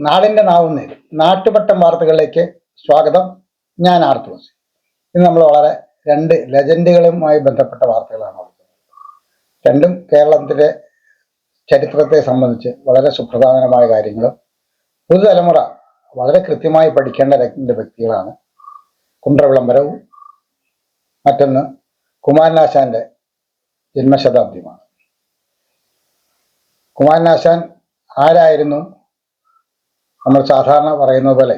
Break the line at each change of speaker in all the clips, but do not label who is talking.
നാടിന്റെ നാവുന്നേരും നാട്ടുപട്ടം വാർത്തകളിലേക്ക് സ്വാഗതം. ഞാൻ ആർത്തോസ് ഇന്ന് നമ്മൾ വളരെ രണ്ട് ലെജൻഡുകളുമായി ബന്ധപ്പെട്ട വാർത്തകളാണ് രണ്ടും കേരളത്തിലെ ചരിത്രത്തെ സംബന്ധിച്ച് വളരെ സുപ്രധാനമായ കാര്യങ്ങളും പുതുതലമുറ വളരെ കൃത്യമായി പഠിക്കേണ്ട രണ്ട് വ്യക്തികളാണ്. കുണ്ട്രവിളംബരവും മറ്റൊന്ന് കുമാരനാശാന്റെ ജന്മശതാബ്ദിയുമാണ്. കുമാരനാശാൻ ആരായിരുന്നു? നമ്മൾ സാധാരണ പറയുന്നത് പോലെ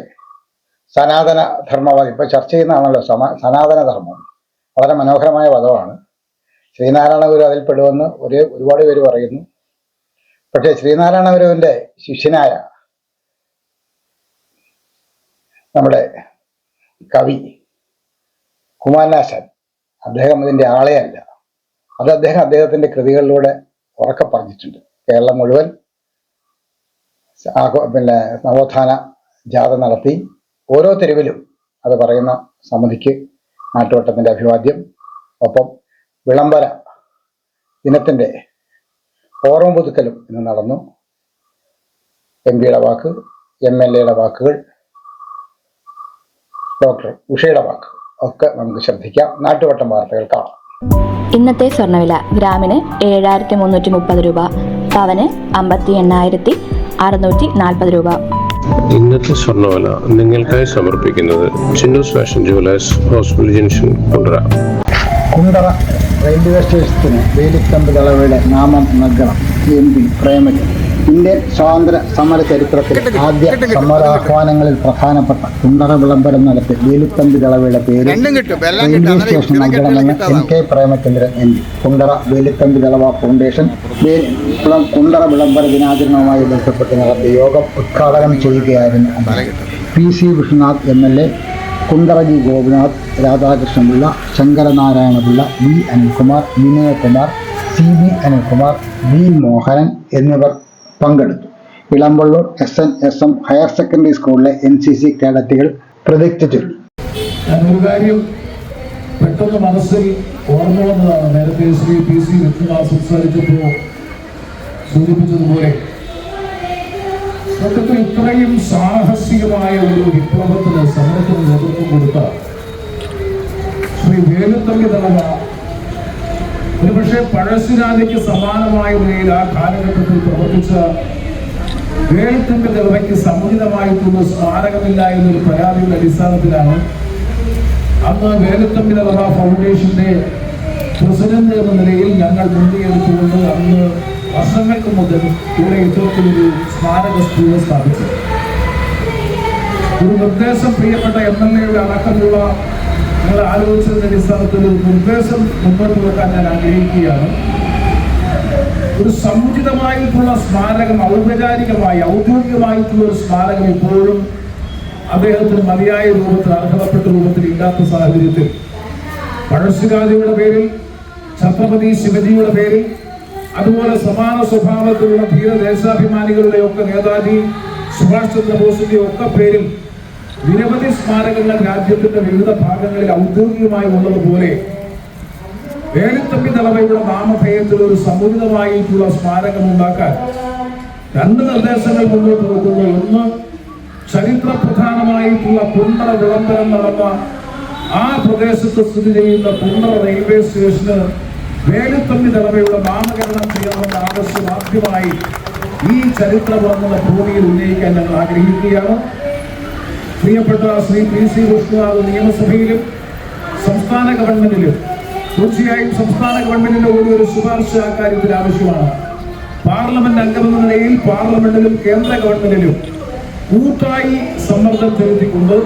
സനാതന ധർമ്മവാദി ഇപ്പൊ ചർച്ച ചെയ്യുന്നതാണല്ലോ സമ സനാതന ധർമ്മം. വളരെ മനോഹരമായ പദമാണ് ശ്രീനാരായണ ഗുരു അതിൽ പെടുമെന്ന് ഒരു ഒരുപാട് പേര് പറയുന്നു. പക്ഷേ ശ്രീനാരായണ ഗുരുവിന്റെ ശിഷ്യനായ നമ്മുടെ കവി കുമാരനാശൻ അദ്ദേഹം ഇതിന്റെ ആളെയല്ല. അത് അദ്ദേഹം അദ്ദേഹത്തിന്റെ കൃതികളിലൂടെ ഉറക്കെ പറഞ്ഞിട്ടുണ്ട്. കേരളം മുഴുവൻ പിന്നെ നവോത്ഥാന ജാഥ നടത്തി ഓരോ തെരുവിലും അത് പറയുന്ന സമിതിക്ക് നാട്ടുവട്ടത്തിന്റെ അഭിവാദ്യം. ഒപ്പം വിളംബര ദിനത്തിന്റെ ഓർമ്മ പുതുക്കലും ഇന്ന് നടന്നു. എം പിയുടെ വാക്ക് എം എൽ എയുടെ വാക്കുകൾ ഡോക്ടർ ഉഷയുടെ വാക്ക് ഒക്കെ നമുക്ക് ശ്രദ്ധിക്കാം. നാട്ടുവട്ടം വാർത്തകൾ കാണാം.
ഇന്നത്തെ സ്വർണവില ഗ്രാമിന് ഏഴായിരത്തി മുന്നൂറ്റി മുപ്പത് രൂപ പവന് അമ്പത്തി എണ്ണായിരത്തി അറുന്നൂറ്റി നാൽപ്പത് രൂപ.
ഇന്നത്തെ സ്വർണവില നിങ്ങൾക്കായി സമർപ്പിക്കുന്നത് Chinnus fashion jewellers hospital junction Kundara.
Kundara railway സ്റ്റേഷന് വേലിക്കമ്പ് തളവയുടെ നാമം നൽകണം. M P Premachandran. ഇന്ത്യൻ സ്വാതന്ത്ര്യ സമര ചരിത്രത്തിൽ ആദ്യ സമരാഹ്വാനങ്ങളിൽ പ്രധാനപ്പെട്ട കുണ്ടറ വിളംബരം നടത്തി വേലുത്തമ്പി ദളവയുടെ പേര് റെയിൽവേ സ്റ്റേഷൻ നൽകണമെന്ന്
M
N K Premachandran M P Kundara Veluthampi Dalawa foundation Kundara വിളംബര ദിനാചരണവുമായി ബന്ധപ്പെട്ട് നടത്തിയ യോഗം ഉദ്ഘാടനം ചെയ്യുകയായിരുന്നു. P C Vishnunath M L A കുണ്ടറജി Gopinath Radhakrishnapillai Sankaranarayanapillai V Anilkumar Vinayakumar C B Anilkumar V Mohanan എന്നിവർ പങ്കെടുത്തു. Elampalloor S N S M higher secondary സ്കൂളിലെ എൻ സി സി കേഡറ്റുകൾ പ്രതിജ്ഞ
ഞാനൊരു കാര്യം പെട്ടെന്ന് മനസ്സിൽ ഓർമ്മ വന്നതാണ്. നേരത്തെ ശ്രീ പി സി വിഷ്ണുനാഥ് സംസാരിച്ചപ്പോൾ സൂചിപ്പിച്ചതുപോലെ സത്യത്തിൽ ഇത്രയും സാഹസികമായ ഒരു വിപ്ലവത്തിന് സമരത്തിന് നേതൃത്വം കൊടുത്ത ശ്രീ വേലുത്തമ്പി തലവ ഒരുപക്ഷെ പഴശ്ശിരാജയ്ക്ക് സമാനമായ നിലയിൽ ആ കാലഘട്ടത്തിൽ പ്രവർത്തിച്ച വേൾത്തിന്റെ തലവയ്ക്ക് സമുചിതമായിട്ടുള്ള സ്മാരകമില്ല എന്നൊരു പരാതിയുടെ അടിസ്ഥാനത്തിലാണ് അന്ന് വേലത്തമ്പി തലവ ഫൗണ്ടേഷന്റെ പ്രസിഡന്റ് എന്ന നിലയിൽ ഞങ്ങൾ മുൻകൈയെടുത്തുകൊണ്ട് അന്ന് വർഷങ്ങൾക്ക് മുതൽ ഇവിടെ ഇത്തരത്തിലൊരു സ്മാരക സ്കൂൾ സ്ഥാപിച്ചു. ഒരു നിർദ്ദേശം പ്രിയപ്പെട്ട എം എൽ എയുടെ അടക്കമുള്ള നിങ്ങൾ ആലോചിച്ചതിന്റെ അടിസ്ഥാനത്തിൽ ഒരു നിർദ്ദേശം മുന്നോട്ട് വെക്കാൻ ഞാൻ ആഗ്രഹിക്കുകയാണ്. ഒരു സമുചിതമായിട്ടുള്ള സ്മാരകം ഔപചാരികമായി ഔദ്യോഗികമായിട്ടുള്ള ഒരു സ്മാരകം ഇപ്പോഴും അദ്ദേഹത്തിന് മതിയായ രൂപത്തിൽ അർഹതപ്പെട്ട രൂപത്തിൽ ഇല്ലാത്ത സാഹചര്യത്തിൽ. പഴശ്ശിരാജയുടെ പേരിൽ ഛത്രപതി ശിവജിയുടെ പേരിൽ അതുപോലെ സമാന സ്വഭാവത്തിലുള്ള ധീര ദേശാഭിമാനികളുടെ ഒക്കെ നേതാജി സുഭാഷ് ചന്ദ്രബോസിന്റെ ഒക്കെ പേരിൽ നിരവധി സ്മാരകങ്ങൾ രാജ്യത്തിന്റെ വിവിധ ഭാഗങ്ങളിൽ ഔദ്യോഗികമായി ഉള്ളതുപോലെ വേലത്തമ്പി തലവയുടെ നാമധേയത്തിൽ ഒരു സമുചിതമായിട്ടുള്ള സ്മാരകം ഉണ്ടാക്കാൻ രണ്ട് നിർദ്ദേശങ്ങൾ മുന്നോട്ട് വെക്കുന്നു ഒന്ന് ചരിത്ര പ്രധാനമായിട്ടുള്ള കുണ്ടറ വിളംബരം നടന്ന ആ പ്രദേശത്ത് സ്ഥിതി ചെയ്യുന്ന കുണ്ടറ റെയിൽവേ സ്റ്റേഷന് വേലുത്തമ്പി തലവയുടെ നാമകരണം ചെയ്യണമെന്ന ആവശ്യം ആദ്യമായി ഈ ചരിത്ര ഉറങ്ങുന്ന ഭൂമിയിൽ ഉന്നയിക്കാൻ ഞങ്ങൾ ആഗ്രഹിക്കുകയാണ്. പ്രിയപ്പെട്ട ശ്രീ പി സി വിഷ്ണുനാഥ് നിയമസഭയിലും സംസ്ഥാന ഗവൺമെന്റിലും തീർച്ചയായും സംസ്ഥാന ഗവൺമെന്റിന്റെ ഒരു ഒരു ശുപാർശ കാര്യത്തിൽ ആവശ്യമാണ്. പാർലമെന്റ് അംഗമെന്ന നിലയിൽ പാർലമെന്റിലും കേന്ദ്ര ഗവൺമെന്റിലും കൂട്ടായി സമ്മർദ്ദം ചെലുത്തിക്കൊണ്ട്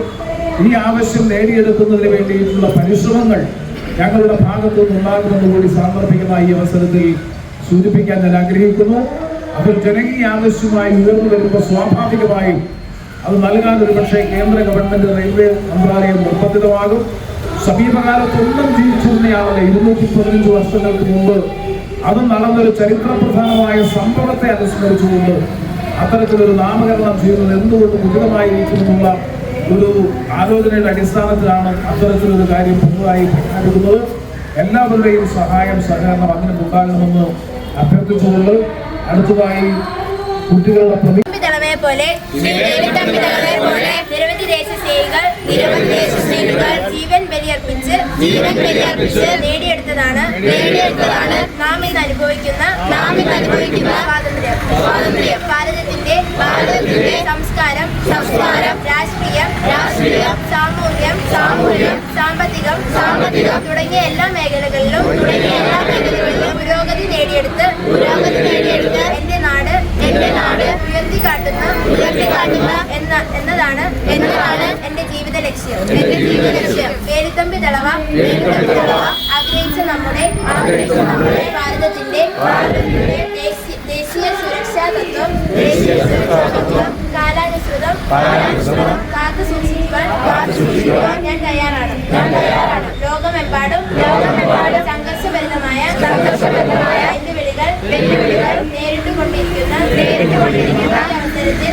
ഈ ആവശ്യം നേടിയെടുക്കുന്നതിന് വേണ്ടിയിട്ടുള്ള പരിശ്രമങ്ങൾ ഞങ്ങളുടെ ഭാഗത്തു നിന്നുണ്ടാകുമെന്ന് കൂടി സാന്ദർഭികമായി ഈ അവസരത്തിൽ സൂചിപ്പിക്കാൻ ഞാൻ ആഗ്രഹിക്കുന്നു. അപ്പോൾ ജനകീയ ആവശ്യമായി ഉയർന്നു വരുമ്പോൾ സ്വാഭാവികമായും അത് നൽകാൻ ഒരു പക്ഷേ കേന്ദ്ര ഗവൺമെന്റ് റെയിൽവേ മന്ത്രാലയം നിർബന്ധിതമാകും. സമീപകാലത്തൊന്നും ജീവിച്ചിരുന്നയാളല്ല ഇരുന്നൂറ്റി പതിനഞ്ച് വർഷങ്ങൾക്ക് മുമ്പ് അത് നടന്നൊരു ചരിത്രപ്രധാനമായ സംഭവത്തെ അനുസ്മരിച്ചുകൊണ്ട് അത്തരത്തിലൊരു നാമകരണം ചെയ്യുന്നത് എന്തുകൊണ്ട് ഉചിതമായിരിക്കുമെന്നുള്ള ഒരു ആലോചനയുടെ അടിസ്ഥാനത്തിലാണ് അത്തരത്തിലൊരു കാര്യം പുതുതായി പ്രഖ്യാപിക്കുന്നത്. എല്ലാവരുടെയും സഹായം സഹകരണം അങ്ങനെ ഉണ്ടാകണമെന്ന് അഭ്യർത്ഥിച്ചുകൊണ്ട് അടുത്തതായി കുട്ടികളുടെ പ്രതി
പോലെ പോലെ ദേശസ്നേഹികൾ നിരവധി ദേശസ്നേഹികൾ ജീവൻ ബലിയർപ്പിച്ച് ജീവൻ ബലിയർപ്പിച്ച് നേടിയെടുത്തതാണ് നേടിയെടുത്തതാണ് നാം ഇന്ന് അനുഭവിക്കുന്ന നാം ഇന്ന് അനുഭവിക്കുന്ന സ്വാതന്ത്ര്യം. സ്വാതന്ത്ര്യം. ഭാരതത്തിന്റെ ഭാരതത്തിന്റെ സംസ്കാരം സംസ്കാരം രാഷ്ട്രീയം രാഷ്ട്രീയം സാമൂഹ്യം സാമൂഹ്യം സാമ്പത്തികം സാമ്പത്തികം തുടങ്ങിയ എല്ലാ മേഖലകളിലും തുടങ്ങിയ എല്ലാ മേഖലകളിലും പുരോഗതി നേടിയെടുത്ത് പുരോഗതി നേടിയെടുത്ത് എന്റെ നാട് എന്റെ നാട് ഉയർത്തി കാട്ടുന്ന ഉയർത്തി കാട്ടുന്ന എന്ന എന്നതാണ് എന്നതാണ് എന്റെ ജീവിത ലക്ഷ്യം. എന്റെ ജീവിത ലക്ഷ്യം. വേലുത്തമ്പി തളവ ആഗ്രഹിച്ച നമ്മുടെ ഭാരതത്തിന്റെ ദേശീയ സുരക്ഷാ തത്വം. കാലാനുസൃതം. കാത്തു സൂക്ഷിക്കുവാൻ ഞാൻ തയ്യാറാണ്. ലോകമെമ്പാടും ലോകമെമ്പാടും സംഘർഷഭരിതമായ സംഘർഷഭരിതമായ വെല്ലുവിളികൾ വെല്ലുവിളികൾ നേരിട്ടുകൊണ്ടിരിക്കുന്ന നേരിട്ടുകൊണ്ടിരിക്കുന്ന അവസരത്തിൽ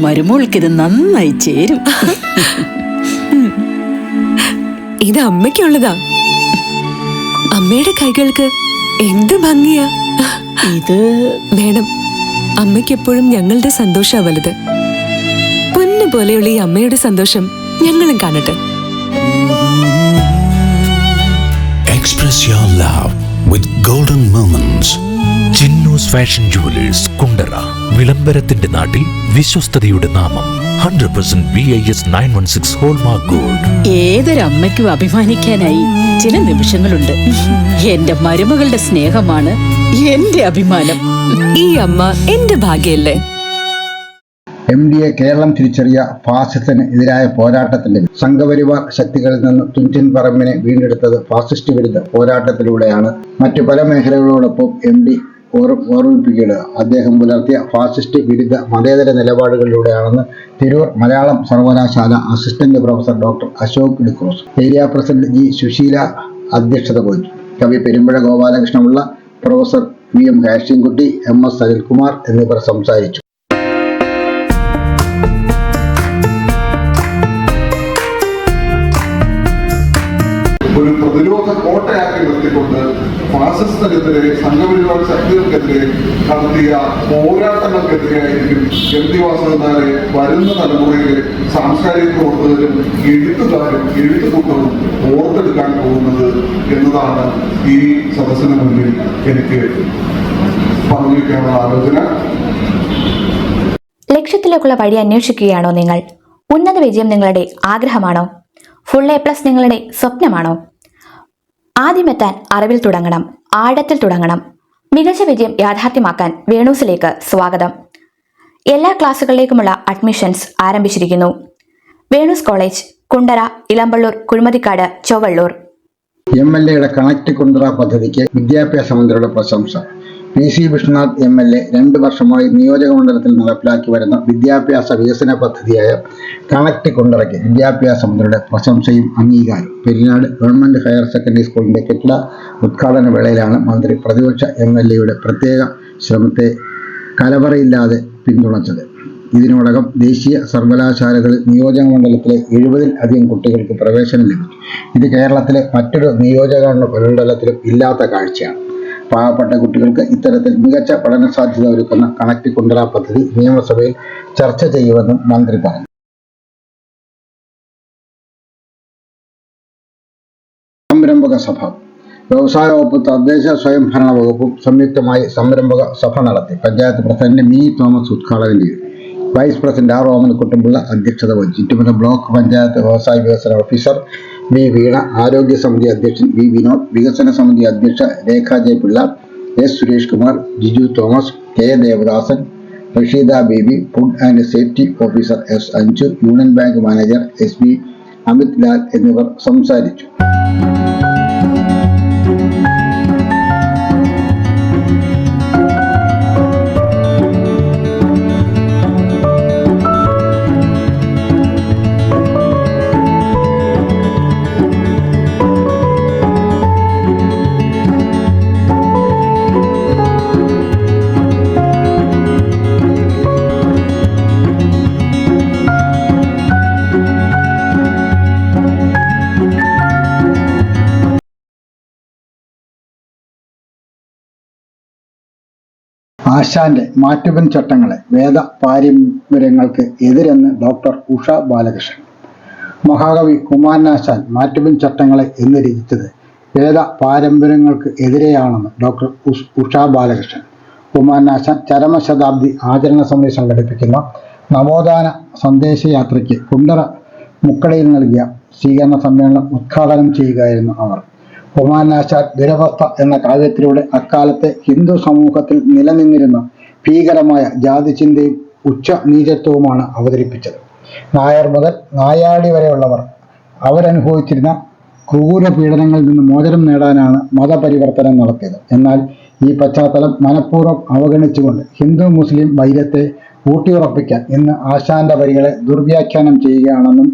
മരുമോൾക്കിത് നന്നായി ചേരും.
ഇത് അമ്മയ്ക്കുള്ളതാ. അമ്മയുടെ കൈകൾക്ക് എന്ത് ഭംഗിയാ.
ഇത്
വേണം അമ്മയ്ക്ക് എപ്പോഴും ഞങ്ങളുടെ സന്തോഷാ വലുത്. പൊന്നു പോലെയുള്ള ഈ അമ്മയുടെ സന്തോഷം ഞങ്ങളും കാണട്ടെ.
Express your love with golden moments. Fashion jewellers Kundara വിളംബരത്തിന്റെ നാട്ടിൽ വിശ്വസ്തയുടെ നാമം hundred percent B I S nine one six hallmark gold
ഏതൊരമ്മയ്ക്കും അഭിമാനിക്കാനായി ചില നിമിഷങ്ങളുണ്ട്. എന്റെ മരുമകളുടെ സ്നേഹമാണ് എന്റെ അഭിമാനം.
ഈ അമ്മ എന്റെ ഭാഗ്യല്ലേ?
എം ഡി എ കേരളം തിരിച്ചറിയ ഫാസിസത്തിന് എതിരായ പോരാട്ടത്തിന്റെ സംഘപരിവാർ ശക്തികളിൽ നിന്ന് തുഞ്ചൻ പറമ്പിനെ വീണ്ടെടുത്തത് ഫാസിസ്റ്റ് വിരുദ്ധ പോരാട്ടത്തിലൂടെയാണ്. മറ്റു പല മേഖലകളോടൊപ്പം എം ഡി ഓർമ്മിപ്പിക്കുക അദ്ദേഹം പുലർത്തിയ ഫാസിസ്റ്റ് വിരുദ്ധ മതേതര നിലപാടുകളിലൂടെയാണെന്ന് തിരൂർ മലയാളം സർവകലാശാല assistant professor doctor Ashok D'Cruz area president G Susheela അധ്യക്ഷത വഹിച്ചു. കവി Perumpuzha Gopalakrishnapillai professor V M Kasinkutty M S Sanilkumar എന്നിവർ സംസാരിച്ചു.
ഒരു പ്രതിരോധ കോട്ടയാക്കി നിർത്തിക്കൊണ്ട് ഫാസിസത്തിനെതിരെ സംഘപരിവാർ ശക്തികൾക്കെതിരെ നടത്തിയ പോരാട്ടങ്ങൾക്കെതിരെയായിരിക്കും എം ടി വാസുദേവനാരെ വരുന്ന തലമുറയിലെ സാംസ്കാരിക പ്രവർത്തകരും എഴുത്തുകാരും എഴുത്തുകൂട്ടവും ഓർത്തെടുക്കാൻ പോകുന്നത് എന്നതാണ് ഈ സദസ്സിന് മുന്നിൽ എനിക്ക് പറഞ്ഞിരിക്കാനുള്ള ആലോചന.
ലക്ഷ്യത്തിലേക്കുള്ള വഴി അന്വേഷിക്കുകയാണോ നിങ്ങൾ? ഉന്നത വിജയം നിങ്ങളുടെ ആഗ്രഹമാണോ? ഫുൾ എ പ്ലസ് നിങ്ങളുടെ സ്വപ്നമാണോ? ആദ്യമെത്താൻ അറിവിൽ തുടങ്ങണം ആഴത്തിൽ തുടങ്ങണം. മികച്ച വിജയം യാഥാർത്ഥ്യമാക്കാൻ വേണൂസിലേക്ക് സ്വാഗതം. എല്ലാ ക്ലാസ്സുകളിലേക്കുമുള്ള അഡ്മിഷൻസ് ആരംഭിച്ചിരിക്കുന്നു. Venu's college Kundara Elampalloor Kuzhimathikkad Chowallur.
M L എയുടെ കണക്ട് കുണ്ടറ പദ്ധതിക്ക് വിദ്യാഭ്യാസ മന്ത്രിയുടെ പ്രശംസ. P C Vishwanath M L A രണ്ട് വർഷമായി നിയോജക മണ്ഡലത്തിൽ നടപ്പിലാക്കി വരുന്ന വിദ്യാഭ്യാസ വികസന പദ്ധതിയായ കണക്ട് കൊണ്ടിറക്കി വിദ്യാഭ്യാസ മന്ത്രിയുടെ പ്രശംസയും അംഗീകാരം പെരിനാട് ഗവൺമെന്റ് ഹയർ സെക്കൻഡറി സ്കൂളിന്റെ കെട്ടിട ഉദ്ഘാടന വേളയിലാണ് മന്ത്രി പ്രതിപക്ഷ എം എൽ എയുടെ പ്രത്യേക ശ്രമത്തെ കലവറയില്ലാതെ പിന്തുണച്ചത്. ഇതിനോടകം ദേശീയ സർവകലാശാലകളിൽ നിയോജക മണ്ഡലത്തിലെ എഴുപതിൽ അധികം കുട്ടികൾക്ക് പ്രവേശനം ലഭിച്ചു. ഇത് കേരളത്തിലെ മറ്റൊരു നിയോജക മണ്ഡലത്തിലും ഇല്ലാത്ത കാഴ്ചയാണ്. പാവപ്പെട്ട കുട്ടികൾക്ക് ഇത്തരത്തിൽ മികച്ച പഠന സാധ്യത ഒരുക്കുന്ന കണക്ട് കുണ്ടറ പദ്ധതി നിയമസഭയിൽ ചർച്ച ചെയ്യുമെന്നും മന്ത്രി പറഞ്ഞു. സംരംഭക സഭ. വ്യവസായ വകുപ്പ് തദ്ദേശ സ്വയംഭരണ വകുപ്പും സംയുക്തമായി സംരംഭക സഭ നടത്തി. പഞ്ചായത്ത് പ്രസിഡന്റ് മി. തോമസ് ഉദ്ഘാടനം ചെയ്തു. Vice president R. ഓമനക്കുട്ടൻപിള്ള അധ്യക്ഷത വഹിച്ചു. ചുറ്റുമല ബ്ലോക്ക് പഞ്ചായത്ത് വ്യവസായ വികസന ഓഫീസർ വി വീണ ആരോഗ്യ സമിതി അധ്യക്ഷൻ വി വിനോദ് വികസന സമിതി അധ്യക്ഷ Rekha J Pillai S Suresh Kumar Jiju Thomas K Devadasan Rasheeda Baby food and safety officer S Anju union bank manager S B Amit Lal എന്നിവർ സംസാരിച്ചു. ആശാന്റെ മാറ്റുവൻ ചട്ടങ്ങളെ വേദ പാരമ്പര്യങ്ങൾക്ക് എതിരെന്ന് ഡോക്ടർ ഉഷ ബാലകൃഷ്ണൻ. മഹാകവി കുമാരനാശാൻ മാറ്റുവൻ ചട്ടങ്ങളെ എന്ന് രചിച്ചത് വേദ പാരമ്പര്യങ്ങൾക്ക് എതിരെയാണെന്ന് ഡോക്ടർ ഉഷ് ബാലകൃഷ്ണൻ. കുമാരനാശാൻ ചരമശതാബ്ദി ആചരണ സമിതി സംഘടിപ്പിക്കുന്ന നവോത്ഥാന സന്ദേശയാത്രയ്ക്ക് കുണ്ടറ മുക്കടയിൽ നൽകിയ സ്വീകരണ സമ്മേളനം ഉദ്ഘാടനം ചെയ്യുകയായിരുന്നു അവർ. കുമാരനാശാൻ ദുരവസ്ഥ എന്ന കാവ്യത്തിലൂടെ അക്കാലത്തെ ഹിന്ദു സമൂഹത്തിൽ നിലനിന്നിരുന്ന ഭീകരമായ ജാതി ജാതിചിന്തയും ഉച്ച നീചത്വവുമാണ് അവതരിപ്പിച്ചത്. നായർ മുതൽ നായാടി വരെയുള്ളവർ അവരനുഭവിച്ചിരുന്ന ക്രൂര പീഡനങ്ങളിൽ നിന്ന് മോചനം നേടാനാണ് മതപരിവർത്തനം നടത്തിയത്. എന്നാൽ ഈ പശ്ചാത്തലം മനഃപൂർവം അവഗണിച്ചുകൊണ്ട് ഹിന്ദു മുസ്ലിം വൈരത്തെ ഊട്ടിയുറപ്പിക്കാൻ ഇന്ന് ആശാന്റെ വരികളെ ദുർവ്യാഖ്യാനം ചെയ്യുകയാണെന്നും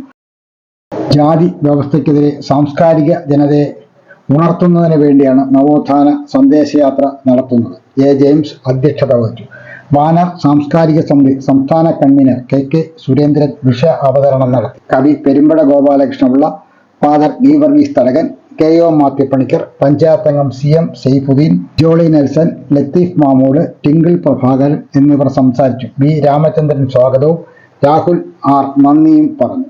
ജാതി വ്യവസ്ഥയ്ക്കെതിരെ സാംസ്കാരിക ജനതയെ ഉണർത്തുന്നതിന് വേണ്ടിയാണ് നവോത്ഥാന സന്ദേശയാത്ര നടത്തുന്നത്. എ. ജെയിംസ് അധ്യക്ഷത വഹിച്ചു. ബാനർ സാംസ്കാരിക സമിതി സംസ്ഥാന കൺവീനർ കെ. കെ. സുരേന്ദ്രൻ വിഷ അവതരണം നടത്തി. കവി പെരുമ്പട ഗോപാലകൃഷ്ണപിള്ള ഫാദർ ഡി വർഗീസ് തലകൻ കെ. ഒ. മാത്യപ്പണിക്കർ പഞ്ചായത്ത് അംഗം C. M. Saifuddin Jolly Nelson Latheef Mamood Tinkle Prabhakaran എന്നിവർ സംസാരിച്ചു. ബി രാമചന്ദ്രൻ സ്വാഗതവും രാഹുൽ ആർ നന്ദിയും പറഞ്ഞു.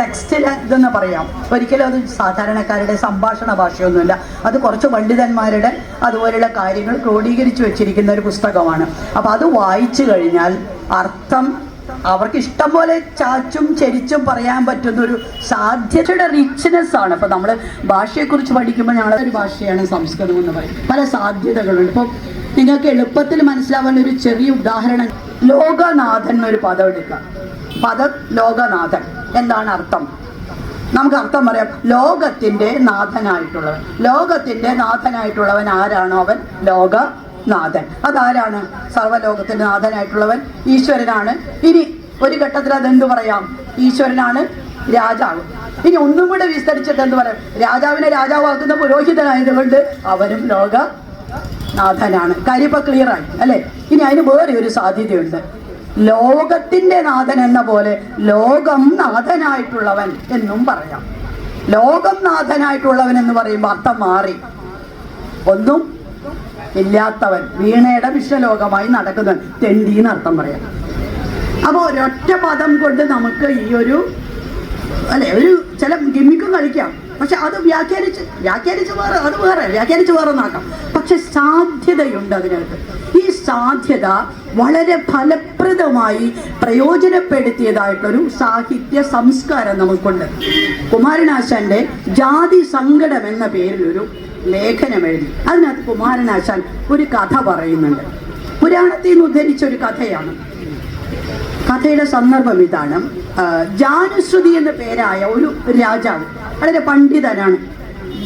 ടെക്സ്റ്റിൽ ഇതെന്ന് പറയാം. ഒരിക്കലും അത് സാധാരണക്കാരുടെ സംഭാഷണ ഭാഷയൊന്നുമില്ല. അത് കുറച്ച് പണ്ഡിതന്മാരുടെ അതുപോലെയുള്ള കാര്യങ്ങൾ ക്രോഡീകരിച്ചു വെച്ചിരിക്കുന്ന ഒരു പുസ്തകമാണ്. അപ്പോൾ അത് വായിച്ചു കഴിഞ്ഞാൽ അർത്ഥം അവർക്ക് ഇഷ്ടം പോലെ ചാച്ചും ചരിച്ചും പറയാൻ പറ്റുന്ന ഒരു സാധ്യതയുടെ റിച്ച്നെസ് ആണ്. ഇപ്പൊ നമ്മൾ ഭാഷയെക്കുറിച്ച് പഠിക്കുമ്പോൾ ഞങ്ങളുടെ ഒരു ഭാഷയാണ് സംസ്കൃതം എന്ന് പറയും. പല സാധ്യതകളുണ്ട്. ഇപ്പം നിങ്ങൾക്ക് എളുപ്പത്തിൽ മനസ്സിലാവാൻ ഒരു ചെറിയ ഉദാഹരണം ലോകനാഥൻ എന്നൊരു പദം എടുക്കാം പദം ലോകനാഥൻ. എന്താണ് അർത്ഥം? നമുക്ക് അർത്ഥം പറയാം. ലോകത്തിന്റെ നാഥനായിട്ടുള്ളവൻ. ലോകത്തിന്റെ നാഥനായിട്ടുള്ളവൻ ആരാണോ അവൻ? ലോകനാഥൻ. അതാരാണ്? സർവലോകത്തിന്റെ നാഥനായിട്ടുള്ളവൻ ഈശ്വരനാണ്. ഇനി ഒരു ഘട്ടത്തിൽ അതെന്ത് പറയാം? ഈശ്വരനാണ് രാജാവ്. ഇനി ഒന്നും കൂടെ വിസ്തരിച്ചിട്ട് എന്ത് പറയാം? രാജാവിനെ രാജാവാക്കുന്ന പുരോഹിതനായതുകൊണ്ട് അവനും ലോക നാഥനാണ്. കാര്യം ഇപ്പൊ ക്ലിയർ ആയി അല്ലെ? ഇനി അതിന് വേറെ ഒരു സാധ്യതയുണ്ട്. ലോകത്തിന്റെ നാഥൻ എന്ന പോലെ ലോകം നാഥനായിട്ടുള്ളവൻ എന്നും പറയാം. ലോകം നാഥനായിട്ടുള്ളവൻ എന്ന് പറയുമ്പോൾ അർത്ഥം മാറി. ഒന്നും ഇല്ലാത്തവൻ വീണയുടെ വിശ്വലോകമായി നടക്കുന്നവൻ തെണ്ടി എന്ന് അർത്ഥം പറയാം. അപ്പോൾ ഒരൊറ്റ പദം കൊണ്ട് നമുക്ക് ഈ ഒരു അല്ലെ ഒരു ചില ഗിമ്മിക്കും കളിക്കാം. പക്ഷെ അത് വ്യാഖ്യാനിച്ച് വ്യാഖ്യാനിച്ച് വേറെ അത് വേറെ വ്യാഖ്യാനിച്ച് വേറെ നോക്കാം പക്ഷെ സാധ്യതയുണ്ട് അതിനകത്ത്. ഈ സാധ്യത വളരെ ഫലപ്രദമായി പ്രയോജനപ്പെടുത്തിയതായിട്ടൊരു സാഹിത്യ സംസ്കാരം നമുക്കുണ്ട്. കുമാരനാശാന്റെ ജാതി സങ്കടം എന്ന പേരിലൊരു ലേഖനം എഴുതി അതിനകത്ത് കുമാരനാശാൻ ഒരു കഥ പറയുന്നുണ്ട്. പുരാണത്തിൽ നിന്ന് ഉദ്ധരിച്ച ഒരു കഥയാണ്. കഥയുടെ സന്ദർഭം ഇതാണ്. ജാനുശ്രുതി എന്ന പേരായ ഒരു രാജാവ് വളരെ പണ്ഡിതരാണ്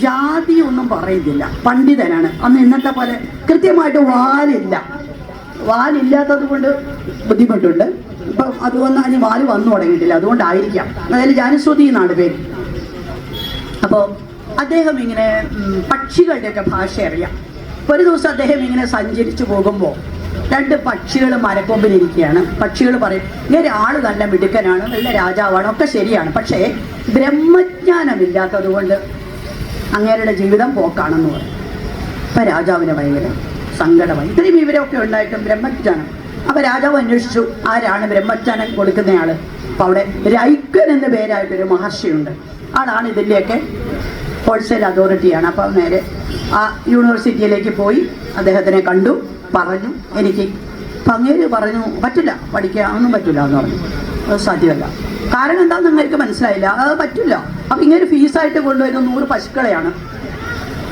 ജാതി ഒന്നും പറയുന്നില്ല. പണ്ഡിതനാണ്. അന്ന് ഇന്നത്തെ പോലെ കൃത്യമായിട്ട് വാലില്ല. വാലില്ലാത്തത് കൊണ്ട് ബുദ്ധിമുട്ടുണ്ട്. ഇപ്പം അതുകൊണ്ട് അതിന് വാൽ വന്നു തുടങ്ങിയിട്ടില്ല. അതുകൊണ്ടായിരിക്കാം. അതായത് ജാനുശ്രുതി എന്നാണ് പേര്. അപ്പോൾ അദ്ദേഹം ഇങ്ങനെ പക്ഷികളുടെയൊക്കെ ഭാഷ അറിയാം ഒരു ദിവസം അദ്ദേഹം ഇങ്ങനെ സഞ്ചരിച്ചു പോകുമ്പോൾ രണ്ട് പക്ഷികൾ മരക്കൊമ്പിലിരിക്കുകയാണ്. പക്ഷികൾ പറയും ഇങ്ങനെ ആൾ നല്ല മിടുക്കനാണ് നല്ല രാജാവാണ് ഒക്കെ ശരിയാണ്. പക്ഷേ ബ്രഹ്മജ്ഞാനമില്ലാത്തത് കൊണ്ട് അങ്ങേരുടെ ജീവിതം പോക്കാണെന്ന് പറയും. അപ്പൊ രാജാവിന് ഭയങ്കര സങ്കടമായി. ഇത്രയും വിവരമൊക്കെ ഉണ്ടായിട്ടും ബ്രഹ്മജ്ഞാനം. അപ്പം രാജാവ് അന്വേഷിച്ചു ആരാണ് ബ്രഹ്മജ്ഞാനം കൊടുക്കുന്നയാൾ? അപ്പോൾ അവിടെ രൈക്കൻ എന്ന പേരായിട്ടൊരു മഹർഷിയുണ്ട്. ആളാണ് ഇതിന്റെയൊക്കെ ഹോൾസെയിൽ അതോറിറ്റിയാണ്. അപ്പം നേരെ ആ യൂണിവേഴ്സിറ്റിയിലേക്ക് പോയി അദ്ദേഹത്തിനെ കണ്ടു. പറഞ്ഞു എനിക്ക് പങ്ങേര് പറഞ്ഞു പറ്റില്ല പഠിക്കുക ഒന്നും പറ്റില്ല എന്ന് പറഞ്ഞു. അത് സാധ്യമല്ല. കാരണം എന്താണെന്ന് നിങ്ങൾക്ക് മനസ്സിലായില്ല. അത് പറ്റില്ല. അപ്പം ഇങ്ങനെ ഫീസായിട്ട് കൊണ്ടുവരുന്ന നൂറ് പശുക്കളെയാണ്.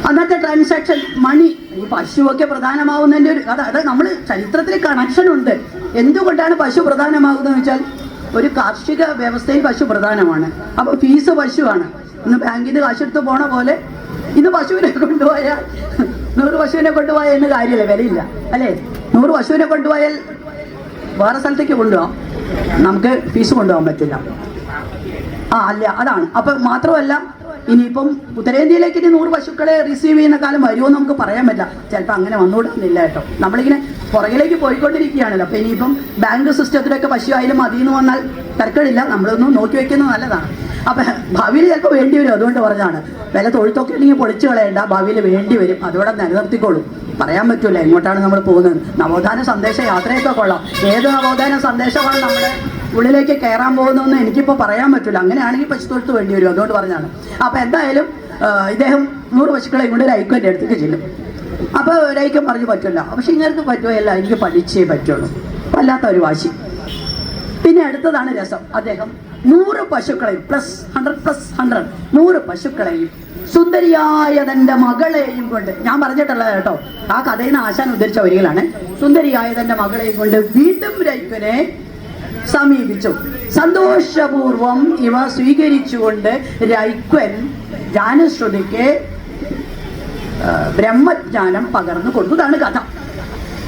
അന്നത്തെ ട്രാൻസാക്ഷൻ മണി ഈ പശുവൊക്കെ പ്രധാനമാവുന്നതിന്റെ ഒരു അത് അത് നമ്മൾ ചരിത്രത്തിൽ കണക്ഷൻ ഉണ്ട്. എന്തുകൊണ്ടാണ് പശു പ്രധാനമാകുന്നത് വെച്ചാൽ ഒരു കാർഷിക വ്യവസ്ഥയിൽ പശു പ്രധാനമാണ്. അപ്പോൾ ഫീസ് പശുവാണ്. ഇന്ന് ബാങ്കിൽ നിന്ന് കാശെടുത്ത് പോണ പോലെ ഇന്ന് പശുവിനെ കൊണ്ടുപോയാൽ നൂറ് പശുവിനെ കൊണ്ടുപോയാൽ എന്ന് കാര്യമില്ല വിലയില്ല. അല്ലേ? നൂറ് പശുവിനെ കൊണ്ടുപോയാൽ വേറെ സ്ഥലത്തേക്ക് കൊണ്ടുപോകാം നമുക്ക് ഫീസ് കൊണ്ടുപോകാൻ പറ്റില്ല. ആ അല്ല അതാണ്. അപ്പം മാത്രമല്ല ഇനിയിപ്പം ഉത്തരേന്ത്യയിലേക്ക് ഇനി നൂറ് പശുക്കളെ റിസീവ് ചെയ്യുന്ന കാലം വരുമോ നമുക്ക് പറയാൻ പറ്റില്ല. ചിലപ്പോൾ അങ്ങനെ വന്നുകൂടുന്നില്ല കേട്ടോ. നമ്മളിങ്ങനെ പുറകിലേക്ക് പോയിക്കൊണ്ടിരിക്കുകയാണല്ലോ. അപ്പം ഇനിയിപ്പം ബാങ്ക് സിസ്റ്റത്തിലൊക്കെ പശു ആയാലും മതി എന്ന് വന്നാൽ തിരക്കടില്ല. നമ്മളൊന്നും നോക്കി വെക്കുന്നത് നല്ലതാണ്. അപ്പം ഭാവിയിൽ ചിലപ്പോൾ വേണ്ടി വരും അതുകൊണ്ട് പറഞ്ഞാണ് വില തൊഴുത്തൊക്കെ ഉണ്ടെങ്കിൽ പൊളിച്ചു കളയണ്ട ഭാവിയിൽ വേണ്ടി വരും. അതോടെ നിലനിർത്തിക്കോളും. പറയാൻ പറ്റൂല എങ്ങോട്ടാണ് നമ്മൾ പോകുന്നത്. നവോത്ഥാന സന്ദേശ യാത്രയൊക്കെ കൊള്ളാം. ഏത് നവോത്ഥാന സന്ദേശമാണ് നമ്മുടെ ഉള്ളിലേക്ക് കയറാൻ പോകുന്നതെന്ന് എനിക്കിപ്പോൾ പറയാൻ പറ്റില്ല അങ്ങനെയാണെങ്കിൽ പശുത്തൊഴുത്ത് വേണ്ടി വരും അതുകൊണ്ട് പറഞ്ഞാണ് അപ്പോൾ എന്തായാലും ഇദ്ദേഹം നൂറ് പശുക്കളെ കൊണ്ട് ഒരു ഐക്യന്റെ അടുത്തേക്ക് ചെല്ലും. അപ്പോൾ ഒരൈക്യം പറഞ്ഞു പറ്റില്ല പക്ഷെ ഇങ്ങനെ പറ്റുമല്ല എനിക്ക് പഠിച്ചേ പറ്റുള്ളൂ. വല്ലാത്ത ഒരു വാശി. പിന്നെ അടുത്തതാണ് രസം. അദ്ദേഹം നൂറ് പശുക്കളെയും പ്ലസ് ഹൺഡ്രഡ് പ്ലസ് ഹൺഡ്രഡ് നൂറ് പശുക്കളെയും സുന്ദരിയായ തന്റെ മകളെയും കൊണ്ട് ഞാൻ പറഞ്ഞിട്ടുള്ളത് കേട്ടോ ആ കഥയിൽ നിന്ന് ആശാൻ ഉദ്ധരിച്ച വരികളാണ്. സുന്ദരിയായ തന്റെ മകളെയും കൊണ്ട് വീണ്ടും രൈപ്പനെ സമീപിച്ചു. സന്തോഷപൂർവം ഇവ സ്വീകരിച്ചുകൊണ്ട് രൈക്വൻ ജാനശ്രുതിക്ക് ബ്രഹ്മജ്ഞാനം പകർന്നു കൊടുത്തതാണ് കഥ.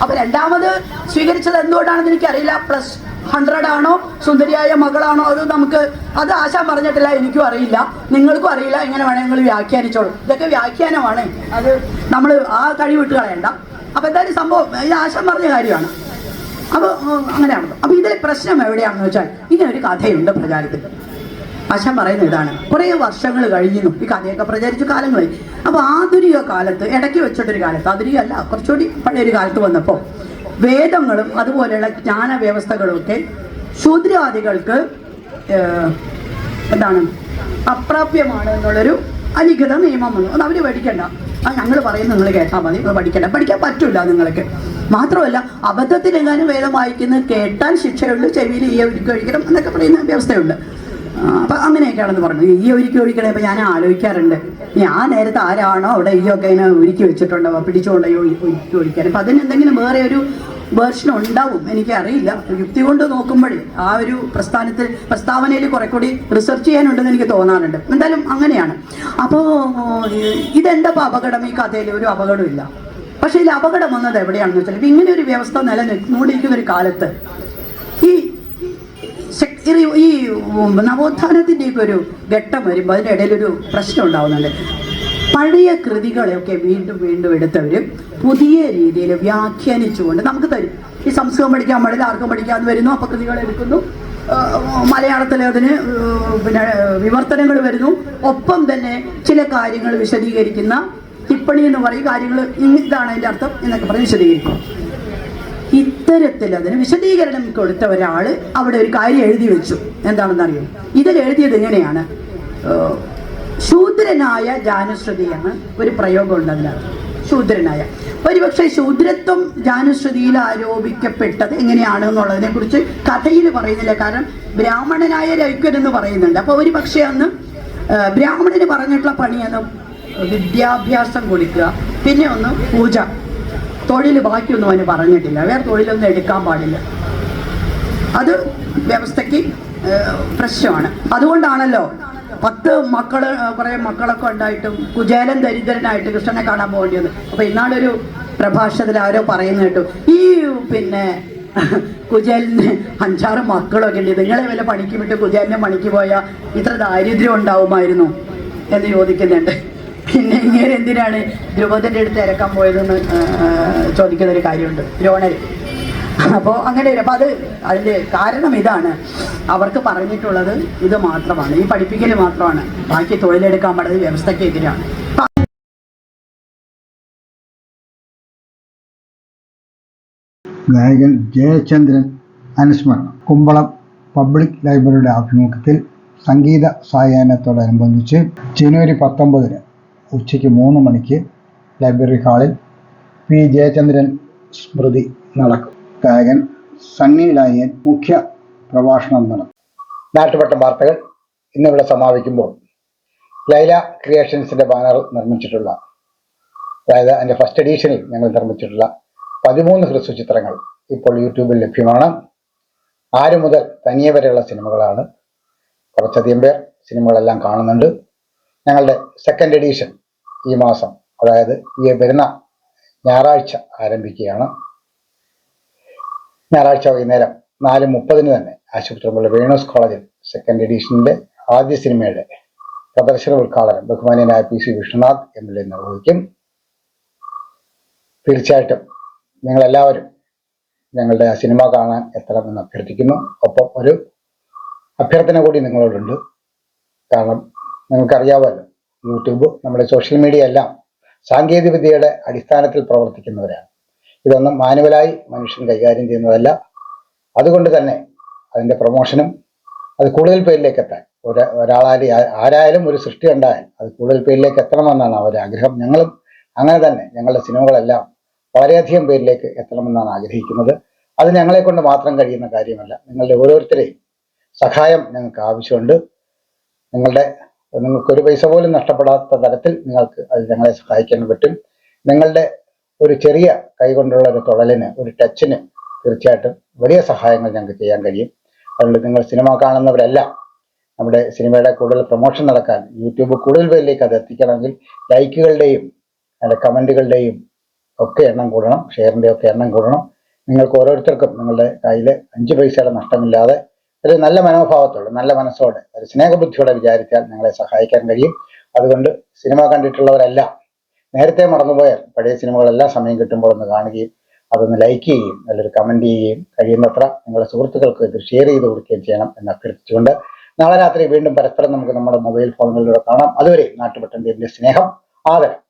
അപ്പൊ രണ്ടാമത് സ്വീകരിച്ചത് എന്തുകൊണ്ടാണെന്ന് എനിക്കറിയില്ല. പ്ലസ് ഹൺഡ്രഡ് ആണോ സുന്ദരിയായ മകളാണോ? അത് നമുക്ക് അത് ആശാൻ പറഞ്ഞിട്ടില്ല എനിക്കും അറിയില്ല. നിങ്ങൾക്കും അറിയില്ല എങ്ങനെ വേണേൽ നിങ്ങൾ വ്യാഖ്യാനിച്ചോളൂ. ഇതൊക്കെ വ്യാഖ്യാനമാണ്. അത് നമ്മൾ ആ കഴിവ് വിട്ട് കളയണ്ട. അപ്പൊ എന്തായാലും സംഭവം ഇത് ആശാൻ പറഞ്ഞ കാര്യമാണ്. അപ്പോൾ അങ്ങനെയാണല്ലോ അപ്പോൾ ഇതിലെ പ്രശ്നം എവിടെയാണെന്ന് വെച്ചാൽ ഇങ്ങനെ ഒരു കഥയുണ്ട് പ്രചാരത്തിൽ. ആശാൻ പറയുന്ന ഇതാണ്. കുറേ വർഷങ്ങൾ കഴിഞ്ഞു. ഈ കഥയൊക്കെ പ്രചരിച്ചു കാലങ്ങളായി. അപ്പോൾ ആധുനിക കാലത്ത് ഇടയ്ക്ക് വെച്ചിട്ടൊരു കാലത്ത് ആധുനിക അല്ല കുറച്ചുകൂടി പഴയൊരു കാലത്ത് വന്നപ്പോൾ വേദങ്ങളും അതുപോലെയുള്ള ജ്ഞാന വ്യവസ്ഥകളും ഒക്കെ ശൂദ്രാദികൾക്ക് എന്താണ് അപ്രാപ്യമാണ് എന്നുള്ളൊരു അലിഖിത നിയമം അത് അവർ പഠിക്കണ്ട. അത് ഞങ്ങൾ പറയുന്നത് നിങ്ങൾ കേട്ടാൽ മതി. പഠിക്കണ്ട. പഠിക്കാൻ പറ്റില്ല നിങ്ങൾക്ക് മാത്രമല്ല അബദ്ധത്തിലെങ്ങാനും വേദം വായിക്കുന്നത് കേട്ടാൽ ശിക്ഷയുണ്ട് ചെവിയിൽ ഈ ഒരുക്കി ഒഴിക്കണം എന്നൊക്കെ പറയുന്ന വ്യവസ്ഥയുണ്ട്. അപ്പൊ അങ്ങനെയൊക്കെയാണെന്ന് പറഞ്ഞു. ഈ ഒരുക്കി ഒഴിക്കണേ ഇപ്പൊ ഞാൻ ആലോചിക്കാറുണ്ട്. ഞാൻ നേരത്തെ ആരാണോ അവിടെ ഈ ഒക്കെ ഇങ്ങനെ ഒരുക്കി വെച്ചിട്ടുണ്ടോ? പിടിച്ചുകൊണ്ടോ ഒരുക്കി ഒഴിക്കാൻ? അപ്പൊ അതിന് എന്തെങ്കിലും വേറെ ഒരു വേർഷൻ ഉണ്ടാവും എനിക്കറിയില്ല യുക്തി കൊണ്ട് നോക്കുമ്പോഴേ ആ ഒരു പ്രസ്ഥാനത്തിൽ പ്രസ്താവനയിൽ കുറെ കൂടി റിസർച്ച് ചെയ്യാനുണ്ടെന്ന് എനിക്ക് തോന്നാറുണ്ട്. എന്തായാലും അങ്ങനെയാണ്. അപ്പോൾ ഇതെന്താ അപകടം? ഈ കഥയിൽ ഒരു അപകടമില്ല പക്ഷേ ഇതിൽ അപകടം വന്നത് എവിടെയാണെന്ന് വെച്ചാൽ ഇപ്പം ഇങ്ങനെ ഒരു വ്യവസ്ഥ നിലനിന്നുകൊണ്ടിരിക്കുന്ന ഒരു കാലത്ത് ഈ- ഈ നവോത്ഥാനത്തിന്റെയൊക്കെ ഒരു ഘട്ടം വരുമ്പോൾ അതിന്റെ ഇടയിൽ ഒരു പ്രശ്നം ഉണ്ടാവുന്നുണ്ട്. പഴയ കൃതികളെയൊക്കെ വീണ്ടും വീണ്ടും എടുത്തവർ പുതിയ രീതിയിൽ വ്യാഖ്യാനിച്ചുകൊണ്ട് നമുക്ക് തരും. ഈ സംസ്കൃതം പഠിക്കാൻ പാടില്ല ആർക്കും പഠിക്കാമെന്ന് വരുന്നു അപ്പോൾ കൃതികൾ എടുക്കുന്നു. മലയാളത്തിൽ അതിന് പിന്നെ വിവർത്തനങ്ങൾ വരുന്നു. ഒപ്പം തന്നെ ചില കാര്യങ്ങൾ വിശദീകരിക്കുന്ന ടിപ്പണി എന്ന് പറയും. കാര്യങ്ങൾ ഇതാണ് അതിന്റെ അർത്ഥം എന്നൊക്കെ പറഞ്ഞ് വിശദീകരിക്കും. ഇത്തരത്തിൽ അതിന് വിശദീകരണം കൊടുത്ത ഒരാൾ അവിടെ ഒരു കാര്യം എഴുതി വെച്ചു. എന്താണെന്ന് അറിയോ ഇതിൽ എഴുതിയത് എങ്ങനെയാണ്? ശൂദ്രനായ ജാനുശ്രുതി എന്ന് ഒരു പ്രയോഗം ഉണ്ട് അതിനകത്ത്. ശൂദ്രനായ. ഒരുപക്ഷെ ശൂദ്രത്വം ജാനുശ്രുതിയിൽ ആരോപിക്കപ്പെട്ടത് എങ്ങനെയാണ് എന്നുള്ളതിനെ കുറിച്ച് കഥയിൽ പറയുന്നില്ല. കാരണം ബ്രാഹ്മണനായ രൈക്വൻ എന്ന് പറയുന്നുണ്ട്. അപ്പോൾ ഒരു പക്ഷേ അന്ന് ബ്രാഹ്മണന് പറഞ്ഞിട്ടുള്ള പണിയാണ് വിദ്യാഭ്യാസം കൊടുക്കുക പിന്നെ ഒന്ന് പൂജ. തൊഴിൽ ബാക്കിയൊന്നും അവന് പറഞ്ഞിട്ടില്ല. വേറെ തൊഴിലൊന്നും എടുക്കാൻ പാടില്ല. അത് വ്യവസ്ഥയ്ക്ക് പ്രശ്നമാണ്. അതുകൊണ്ടാണല്ലോ പത്ത് മക്കൾ കുറേ മക്കളൊക്കെ ഉണ്ടായിട്ടും കുചേലൻ ദരിദ്രനായിട്ട് കൃഷ്ണനെ കാണാൻ പോകേണ്ടിയത് അപ്പൊ ഇന്നാളൊരു പ്രഭാഷണത്തിൽ ആരോ പറയുന്ന കേട്ടു. ഈ പിന്നെ കുചേലിന് അഞ്ചാറ് മക്കളൊക്കെ ഉണ്ട്. നിങ്ങളെ വല്ല പണിക്ക് വിട്ട് കുചേലിനെ പണിക്ക് പോയാൽ ഇത്ര ദാരിദ്ര്യം ഉണ്ടാവുമായിരുന്നു എന്ന് ചോദിക്കുന്നുണ്ട്. പിന്നെ ഇങ്ങനെ എന്തിനാണ് ധ്രുവതന്റെ അടുത്ത് ഇറക്കാൻ പോയതെന്ന് ചോദിക്കുന്ന ഒരു കാര്യമുണ്ട്. ദ്രോണർ അപ്പോൾ അങ്ങനെ അപ്പോൾ അത് അതിന്റെ കാരണം ഇതാണ്. അവർക്ക് പറഞ്ഞിട്ടുള്ളത് ഇത് മാത്രമാണ്. ഈ പഠിപ്പിക്കൽ മാത്രമാണ്. ബാക്കി തൊഴിലെടുക്കാൻ പാടുന്നത് വ്യവസ്ഥയ്ക്ക് എതിരാണ്.
ഗായകൻ ജയചന്ദ്രൻ അനുസ്മരണം കുമ്പളം പബ്ലിക് ലൈബ്രറിയുടെ ആഭിമുഖ്യത്തിൽ സംഗീത സായാഹ്നത്തോടനുബന്ധിച്ച് ജനുവരി പത്തൊമ്പതിന് ഉച്ചയ്ക്ക് മൂന്ന് മണിക്ക് ലൈബ്രറി ഹാളിൽ പി. ജയചന്ദ്രൻ സ്മൃതി നടക്കും. ഗായകൻ സണ്ണി ലായൻ മുഖ്യ പ്രഭാഷണം നടത്തും നാട്ടുപട്ടം വാർത്തകൾ ഇന്നിവിടെ സമാപിക്കുമ്പോൾ ലൈല ക്രിയേഷൻസിന്റെ ബാനർ നിർമ്മിച്ചിട്ടുള്ള അതായത് അതിന്റെ ഫസ്റ്റ് എഡീഷനിൽ ഞങ്ങൾ നിർമ്മിച്ചിട്ടുള്ള പതിമൂന്ന് ഹ്രസ്വ ചിത്രങ്ങൾ ഇപ്പോൾ യൂട്യൂബിൽ ലഭ്യമാണ്. ആര് മുതൽ തനിയെ വരെയുള്ള സിനിമകളാണ്. കുറച്ചധികം പേർ സിനിമകളെല്ലാം കാണുന്നുണ്ട്. ഞങ്ങളുടെ സെക്കൻഡ് എഡീഷൻ ഈ മാസം അതായത് ഈ വരുന്ന ഞായറാഴ്ച ആരംഭിക്കുകയാണ്. ഞായറാഴ്ച വൈകുന്നേരം നാല് മുപ്പതിന് തന്നെ ആശുപത്രിയിലുള്ള വേണൂസ് കോളേജിൽ സെക്കൻഡ് എഡിഷന്റെ ആദ്യ സിനിമയുടെ പ്രദർശന ഉദ്ഘാടനം ബഹുമാനിയനായ P C Vishnunath M L A നിർവഹിക്കും. തീർച്ചയായിട്ടും നിങ്ങളെല്ലാവരും ഞങ്ങളുടെ ആ സിനിമ കാണാൻ എത്തണമെന്ന് അഭ്യർത്ഥിക്കുന്നു. ഒപ്പം ഒരു അഭ്യർത്ഥന കൂടി നിങ്ങളോടുണ്ട്. കാരണം നിങ്ങൾക്കറിയാമല്ലോ യൂട്യൂബ് നമ്മുടെ സോഷ്യൽ മീഡിയ എല്ലാം സാങ്കേതികവിദ്യയുടെ അടിസ്ഥാനത്തിൽ പ്രവർത്തിക്കുന്നവരാണ്. ഇതൊന്നും മാനുവലായി മനുഷ്യൻ കൈകാര്യം ചെയ്യുന്നതല്ല. അതുകൊണ്ട് തന്നെ അതിന്റെ പ്രൊമോഷനും അത് കൂടുതൽ പേരിലേക്ക് എത്താൻ. ഒരു ആരായാലും ഒരു സൃഷ്ടി ഉണ്ടായാൽ അത് കൂടുതൽ പേരിലേക്ക് എത്തണമെന്നാണ് അവരുടെ ആഗ്രഹം. ഞങ്ങളും അങ്ങനെ തന്നെ ഞങ്ങളുടെ സിനിമകളെല്ലാം വളരെയധികം പേരിലേക്ക് എത്തണമെന്നാണ് ആഗ്രഹിക്കുന്നത്. അത് ഞങ്ങളെ കൊണ്ട് മാത്രം കഴിയുന്ന കാര്യമല്ല. നിങ്ങളുടെ ഓരോരുത്തരെയും സഹായം ഞങ്ങൾക്ക് ആവശ്യമുണ്ട്. നിങ്ങളുടെ നിങ്ങൾക്ക് ഒരു പൈസ പോലും നഷ്ടപ്പെടാത്ത തരത്തിൽ നിങ്ങൾക്ക് അത് ഞങ്ങളെ സഹായിക്കാൻ പറ്റും. നിങ്ങളുടെ ഒരു ചെറിയ കൈകൊണ്ടുള്ള ഒരു തൊഴലിന് ഒരു ടച്ചിന് തീർച്ചയായിട്ടും വലിയ സഹായങ്ങൾ ഞങ്ങൾക്ക് ചെയ്യാൻ കഴിയും. അതുകൊണ്ട് നിങ്ങൾ സിനിമ കാണുന്നവരല്ല നമ്മുടെ സിനിമയുടെ കൂടുതൽ പ്രൊമോഷൻ നടക്കാൻ യൂട്യൂബ് കൂടുതൽ പേരിലേക്ക് അത് എത്തിക്കണമെങ്കിൽ ലൈക്കുകളുടെയും അതിന്റെ കമന്റുകളുടെയും ഒക്കെ എണ്ണം കൂടണം ഷെയറിന്റെ ഒക്കെ എണ്ണം കൂടണം. നിങ്ങൾക്ക് ഓരോരുത്തർക്കും നിങ്ങളുടെ കയ്യിൽ അഞ്ച് പൈസയുടെ നഷ്ടമില്ലാതെ ഒരു നല്ല മനോഭാവത്തോടെ നല്ല മനസ്സോടെ ഒരു സ്നേഹബുദ്ധിയോടെ വിചാരിച്ചാൽ നിങ്ങളെ സഹായിക്കാൻ കഴിയും. അതുകൊണ്ട് സിനിമ കണ്ടിട്ടുള്ളവരെല്ലാം നേരത്തെ മറന്നുപോയാൽ പഴയ സിനിമകളെല്ലാം സമയം കിട്ടുമ്പോൾ ഒന്ന് കാണുകയും അതൊന്ന് ലൈക്ക് ചെയ്യുകയും നല്ലൊരു കമന്റ് ചെയ്യുകയും കഴിയുന്നത്ര നിങ്ങളുടെ സുഹൃത്തുക്കൾക്ക് ഇത് ഷെയർ ചെയ്ത് കൊടുക്കുകയും ചെയ്യണം എന്ന് അഭ്യർത്ഥിച്ചുകൊണ്ട് നാളെ രാത്രി വീണ്ടും പരസ്പരം നമുക്ക് നമ്മുടെ മൊബൈൽ ഫോണുകളിലൂടെ കാണാം. അതുവരെ നാട്ടുപെട്ടന്റെ സ്നേഹം ആദരം.